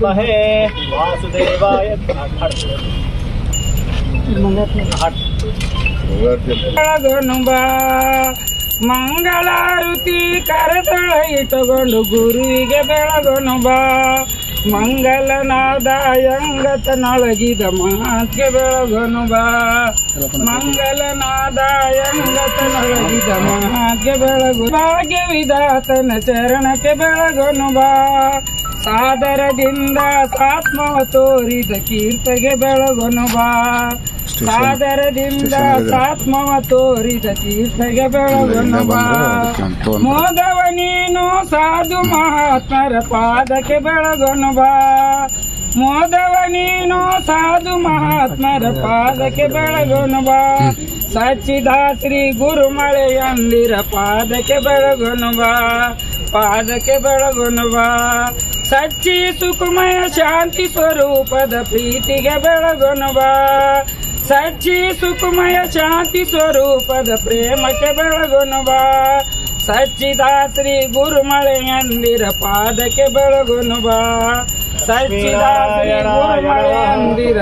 ಮಹೇ ವಾಸುದೇವಾಯ ಹಟ್. ಹಟ್. ಬೆಳಗೊನು ಬಾ ಮಂಗಳಾರುತಿ ಕರೆತೊಳ ಇಟ್ಟುಕೊಂಡು ಗುರುವಿಗೆ ಬೆಳಗನು ಬಾ ಮಂಗಲನಾದಾಯಂಗತನೊಳಗಿದ ಮಾತ್ಗೆ ಬೆಳಗನು ಬಾ ಮಂಗಲನಾದಾಯಂಗತನೊಳಗಿದ ಮಾತ್ಗೆ ಬೆಳಗು ಭಾಗ್ಯ ವಿಧಾತನ ಚರಣಕ್ಕೆ ಬೆಳಗೊನು ಬಾ ಸಾದರದಿಂದ ಸಾತ್ಮವ ತೋರಿದ ಕೀರ್ತಿಗೆ ಬೆಳಗನು ಬಾ. ಸಾದರದಿಂದ ಸಾತ್ಮವ ತೋರಿದ ಕೀರ್ತಿಗೆ ಬೆಳಗನು ಬಾ. ಮೋದವ ನೀನು ಸಾಧು ಮಹಾತ್ಮರ ಪಾದಕ್ಕೆ ಬೆಳಗನು ಬಾ. ಮೋದವ ನೀನು ಸಾಧು ಮಹಾತ್ಮರ ಪಾದಕ್ಕೆ ಬಾ. ಸಚ್ಚಿದ ಶ್ರೀ ಗುರುಮಳೆಯಂದಿರ ಪಾದಕ್ಕೆ ಬಾ. ಪಾದಕ್ಕೆ ಬಾ. ಸಚ್ಚಿ ಸುಖಮಯ ಶಾಂತಿ ಸ್ವರೂಪದ ಪ್ರೀತಿಗೆ ಬಾ. ಸಚ್ಚಿ ಸುಖಮಯ ಶಾಂತಿ ಸ್ವರೂಪದ ಪ್ರೇಮಕ್ಕೆ ಬಾ. ಸಚ್ಚಿದ ಶ್ರೀ ಗುರುಮಳೆಯಂದಿರ ಪಾದಕ್ಕೆ ಬಾ. ಸಚ್ಚಿದ ಶ್ರೀ ಗುರುಮಳೆಯಂದಿರ